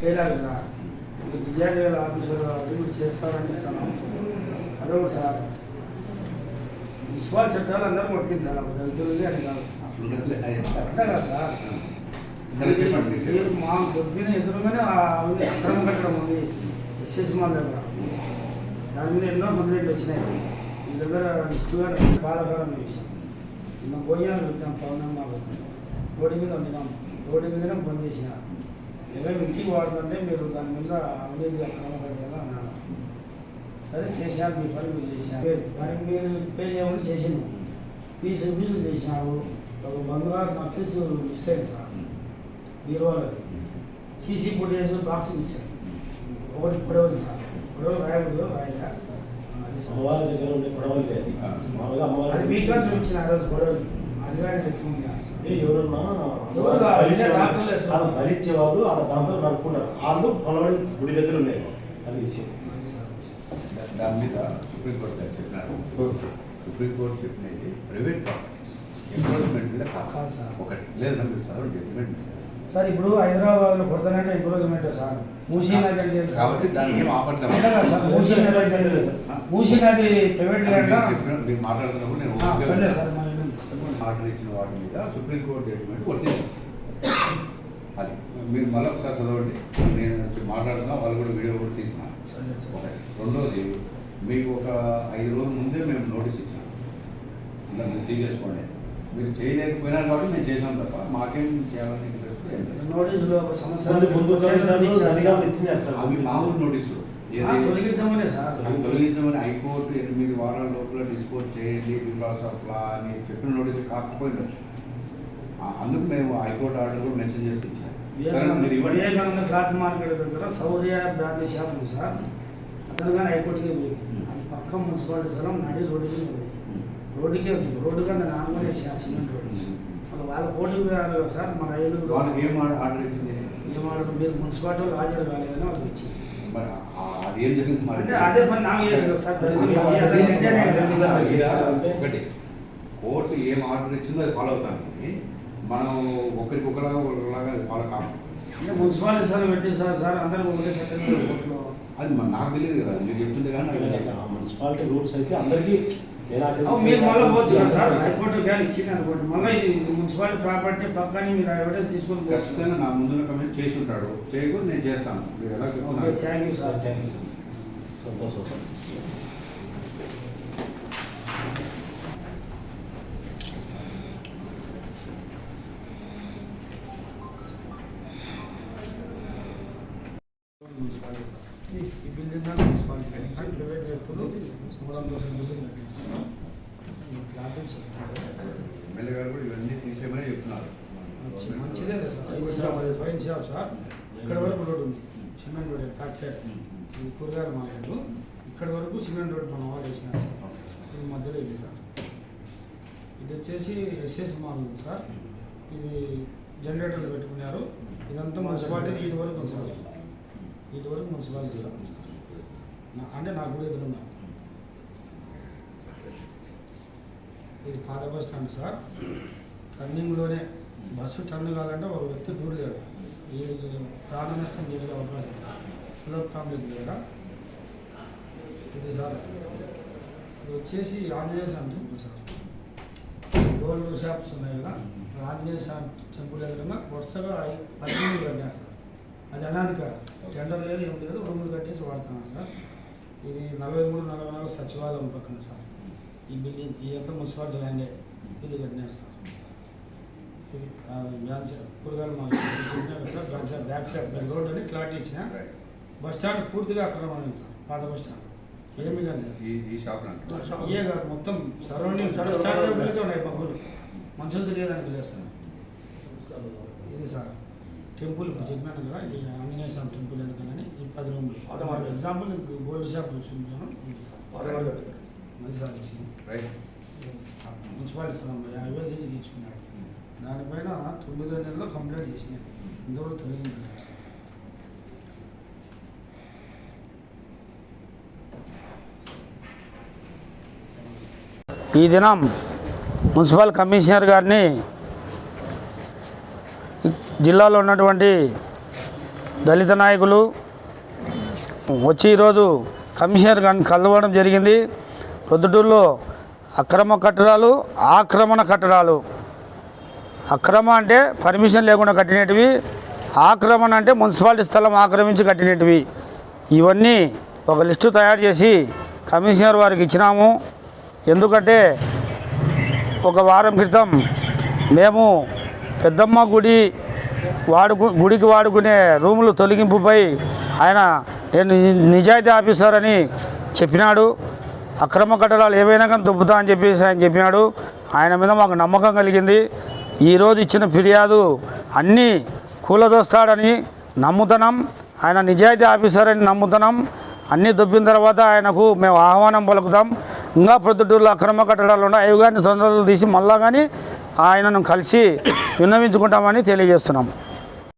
చేయలేదు మీరు విజయనగర ఆఫీసర్ కాబట్టి మీరు చేస్తారని ఇస్తాను అదొకటి సార్. విశ్వాస చట్టాలు అందరూ వర్తించాలి దళితులకి అని కాదు. అట్లా కాదు సార్. మా దొబ్బిన ఎదురుగానే అక్రమ కట్టడం ఉంది. ఎస్ఎస్ మా దగ్గర. దాని మీద ఎన్నో కంప్లైంట్లు వచ్చినాయి. మీ దగ్గర ఇష్టంగా బాధాకరమైన విషయం నిన్న పోయాను పెట్టాం పౌర్ణమి రోడ్డు మీద వండినాం రోడ్డు మీదనే బంద్ చేసిన. ఏదో ఇంటికి వాడుతుంటే మీరు దాని మీద అవినీతి అక్రమ కట్టడం అన్నారు సరే చేశాను మీ పని మీరు చేశారు. దానికి మీరు పే చేయమని చేసాను ఫీజు ఫీజులు చేసినావు ఒక బంగారు నక్లీస్ మిస్ అయింది sir. బీరువాలది C C footage box miss అయింది. ఒకటి పొడవది సార్. పొడవలు రాయకూడదు రాయగా అది సార్. అమ్మవారి దగ్గర ఉండే గొడవలు లేదు మామూలుగా అది అమ్మవారి మీకా చూపించిన ఆ రోజు గొడవలు. అది కానీ ఎక్కువ అంటే ఎవరన్నా వీళ్ళే వాళ్ళు ఆడ దాంతో నడుపుకున్నారు. వాళ్ళు పొలవాడి గుడి దగ్గర ఉన్నాయి అది విషయం. దాని మీద సుప్రీంకోర్టు గారు చెప్పినారు. సుప్రీంకోర్టు చెప్పినది ప్రైవేట్ ప్రాపర్టీస్ ఎంక్రోచ్మెంట్ మీద కాదు. ఒకటి. లేదన్నా మీరు చదవండి జడ్జిమెంట్ సార్ ఇప్పుడు హైదరాబాద్లో కొడతానంటే ఎంక్రోచ్మెంట్ సార్. మూసీ నది అంటే? కాబట్టి దానికి ఏం ఆపట్లేదు. సార్ మూసీ నది అంటే ఏంటి? మూసీ నది ప్రైవేట్ ల్యాండ్ మీరు మాట్లాడుతున్నప్పుడు నేను ఆ, సరే. ఆర్డర్ ఇచ్చిన వాటి మీద సుప్రీంకోర్టు జడ్జిమెంట్ వర్తించింది అది. మీరు మళ్ళీ ఒకసారి చదవండి. నేను వచ్చి మాట్లాడుతున్నా వాళ్ళు కూడా వీడియో కూడా సార్. ఒకటి రెండోది మీకు ఒక ఐదు రోజుల ముందే మేము నోటీస్ ఇచ్చాం ఇలా మీరు తీసేసుకోండి. మీరు చేయలేకపోయినా కాబట్టి మేము చేసాం తప్ప మాకేం చేయాలని ఇంట్రెస్ట్ నోటీసులో ఒక సార్. అవి మామూలు నోటీసులు తొలగించమనే సార్ తొలగించమని. హైకోర్టు ఎనిమిది వారాల లోపల డిస్పోజ్ చేయండి బికాస్ ఆఫ్ లా అని చెప్పిన నోటీసులు కాకపోయిండొచ్చు ఆ, అందుకు మేము హైకోర్టు ఆర్డర్ కూడా మెన్షన్ చేసి ఇచ్చాము సరే వివేకానంద క్లాత్ మార్కెట్ దగ్గర శౌర్య బ్రాంతి షాప్ ఉంది సార్. అతను కానీ హైకోర్టుకి పోయింది. అది పక్క మున్సిపాలిటీ స్థలం నడి రోడ్డుకి ఉంది రోడ్డుకే ఉంది. రోడ్డు కింద నార్మల్ వేసారు సిమెంట్ రోడ్డు. మళ్ళీ వాళ్ళ కోర్టుకు పోయారు సార్. మన ఐదు వాళ్ళకి ఏం ఆర్డర్ ఆర్డర్ ఇచ్చింది? ఏమాడదు మీరు మున్సిపాలిటీ వాళ్ళు హాజరు కాలేదని వాళ్ళకి ఇచ్చింది. అది ఏం జరిగింది ఒకటి కోర్టు ఏం ఆర్డర్ ఇచ్చిందో అది ఫాలో అవుతాం కానీ మనం ఒకరికి ఒకలాగా ఒకలాగా అది ఫాలో కాము. అంటే మున్సిపాలిటీ సార్ పెట్టి సార్ సార్ అందరూ ఒకటే సెకండ్ కోర్టులో. అది మరి నాకు తెలియదు కదా మీరు చెప్తుంది కానీ మున్సిపాలిటీ రూల్స్ అయితే అందరికీ మీరు మళ్ళీ పోవచ్చు కదా సార్. హైకోర్టు కానీ ఇచ్చింది అనుకోండి. మళ్ళీ ఇది మున్సిపాలిటీ ప్రాపర్టీ పక్కని మీరు ఎవిడెన్స్ తీసుకొని ఖచ్చితంగా నా ముందున్న కమెంట్ చేసి ఉంటాడు. చేయకూడదు నేను చేస్తాను. మీరు ఎలా చెప్తున్నారు? Thank you sir thank you sir. సంతోషం సార్ మున్సిపాలిటీ మున్సిపాలిటీ ప్రైవేట్ వ్యక్తులు మూడు వందల ఎమ్మెల్యే గారు కూడా ఇవన్నీ తీసేయమని చెప్తున్నారు. మంచిదే సార్. ఐదు షాప్ సార్. ఇక్కడ వరకు రోడ్ ఉంది. Cement road back side. ఈ కూరగాయల మార్కెట్ ఇక్కడ వరకు సిమెంట్ రోడ్ మన వాళ్ళు వేసినారు సార్. ఈ మధ్యలో ఇది సార్. ఇది వచ్చేసి ఎస్ఎస్ మాల్ ఉంది సార్. ఇది జనరేటర్లు పెట్టుకున్నారు. ఇదంతా మున్సిపాలిటీ ఇటు వరకు ఉంది సార్. ఇటు వరకు మున్సిపాలిటీ సార్. అంటే నాకు కూడా ఎదురున్నా ఇది పాత బస్ స్టాండ్ సార్. టర్నింగ్లోనే బస్సు టర్న్ కాదంటే ఒక వ్యక్తి దూరలేడు ఈ ప్రాణ నష్టం జరిగే అవకాశం ఉంది. సార్. కాంప్లెక్స్ దగ్గర ఇది సార్. అది వచ్చేసి Anjaneya Swamy temple sir. Gold shops ఉన్నాయి కదా. ఆంజనేయ స్వామి టెంపుల్ ఎదురుగా వరుసగా పద్దెనిమిది కట్టారు సార్. అది అనాదిక టెండర్ లేదు ఏం లేదు రూములు కట్టేసి వాడుతున్నాను సార్. ఇది నలభై మూడు నలభై నాలుగు సచివాలయం పక్కన సార్. ఈ బిల్డింగ్ ఈ యొక్క మున్సిపాలిటీ ల్యాండే ఇల్లు కట్టినారు సార్. ఇది ఆ, బ్రాంచ్ కూరగాయలు మాకు చెప్పినారు sir branch back side road అని క్లారిటీ ఇచ్చిన. బస్ స్టాండ్ పూర్తిగా అక్రమమైంది సార్ పాత బస్ స్టాండ్. ఏమి కానీ ఏ కాదు మొత్తం సరౌండింగ్ బస్ స్టాండ్ లోపలికే ఉన్నాయి పక్కలు మనుషులు తిరిగేదానికి లేదు సార్. ఇది సార్. టెంపుల్ ఇప్పుడు చెప్పినాను కదా ఇది ఆంజనేయ స్వామి టెంపుల్ ఎందుకని ఈ పది రూములు. ఎగ్జాంపుల్ గోల్డ్ షాప్ చూసుకుంటాను. అది సార్ మున్సిపాలిటీ స్థలంలో యాభై వేలు తీసి తీసుకున్నాడు దానిపైన తొమ్మిదో నెలలో కంప్లైంట్ చేసినాడు. ఇంతవరకు తొలగించారు సార్ ఈ దినం మున్సిపల్ కమిషనర్ గారిని జిల్లాలో ఉన్నటువంటి దళిత నాయకులు వచ్చి ఈరోజు కమిషనర్ గారిని కలవడం జరిగింది. ప్రొద్దుటూరులో అక్రమ కట్టడాలు ఆక్రమణ కట్టడాలు. అక్రమ అంటే పర్మిషన్ లేకుండా కట్టినటివి ఆక్రమణ అంటే మున్సిపాలిటీ స్థలం ఆక్రమించి కట్టినటివి. ఇవన్నీ ఒక లిస్టు తయారు చేసి కమిషనర్ వారికి ఇచ్చినాము. ఎందుకంటే ఒక వారం క్రితం మేము పెద్దమ్మ గుడి వాడుకు గుడికి వాడుకునే రూములు తొలగింపుపై ఆయన నేను నిజాయితీ ఆఫీసర్ అని చెప్పినాడు. అక్రమ కట్టడాలు ఏవైనా కానీ దొబ్బుతా అని చెప్పేసి ఆయన చెప్పినాడు. ఆయన మీద మాకు నమ్మకం కలిగింది. ఈరోజు ఇచ్చిన ఫిర్యాదు అన్నీ కూలదోస్తాడని నమ్ముతున్నాం. ఆయన నిజాయితీ ఆఫీసర్ అని నమ్ముతున్నాం. అన్నీ దొబ్బిన తర్వాత ఆయనకు మేము ఆహ్వానం పలుకుతాం. ఇంకా ప్రొద్దుటూరులో అక్రమ కట్టడాలు ఉన్నాయి. అవి కానీ తొందరలు తీసి మళ్ళా కానీ ఆయనను కలిసి విన్నవించుకుంటామని తెలియజేస్తున్నాం.